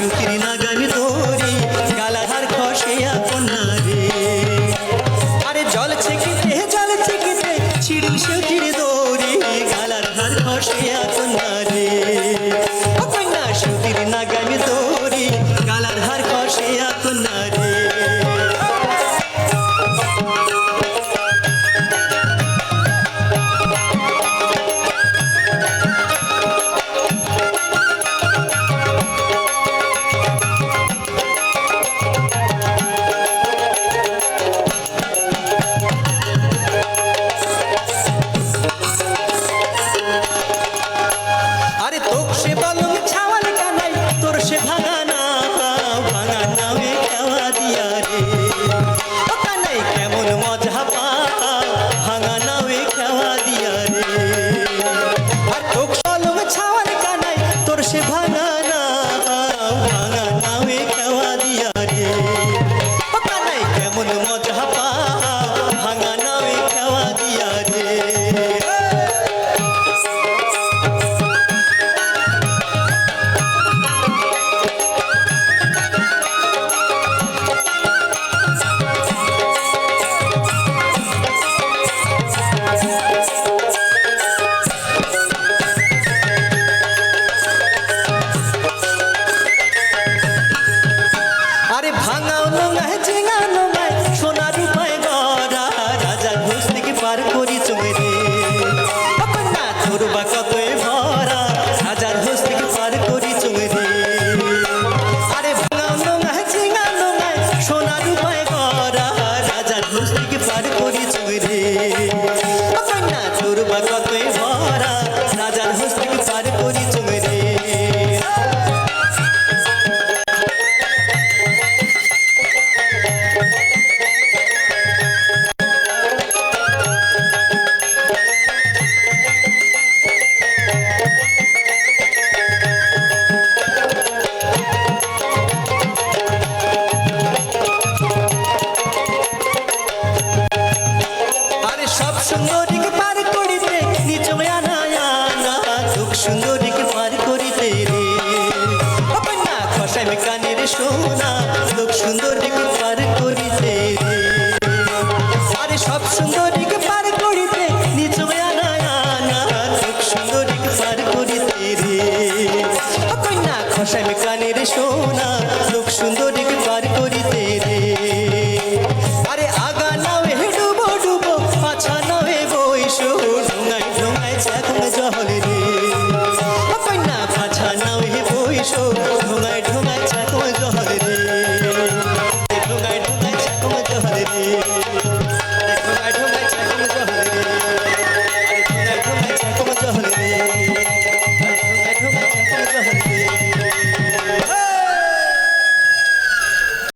శృతినగ ধারা বানানো মায় সোনার উপায় গড়া, রাজা ঘুষ থেকে পার করি চুমে রে না তোর বা কতই ভরা হাজার ঘুষ থেকে পার করি চুমে রে আরে সুন্দরীকে পার করিতে রে। না খসায় কানের সোনা, লোক সুন্দরীকে পার করিতে রে। আরে সব সুন্দরীকে পার করিতে নিচু আনা লোক সুন্দরীকে পার করিতে রে। না খসায় কানের সোনা, লোক সুন্দরীকে পার করি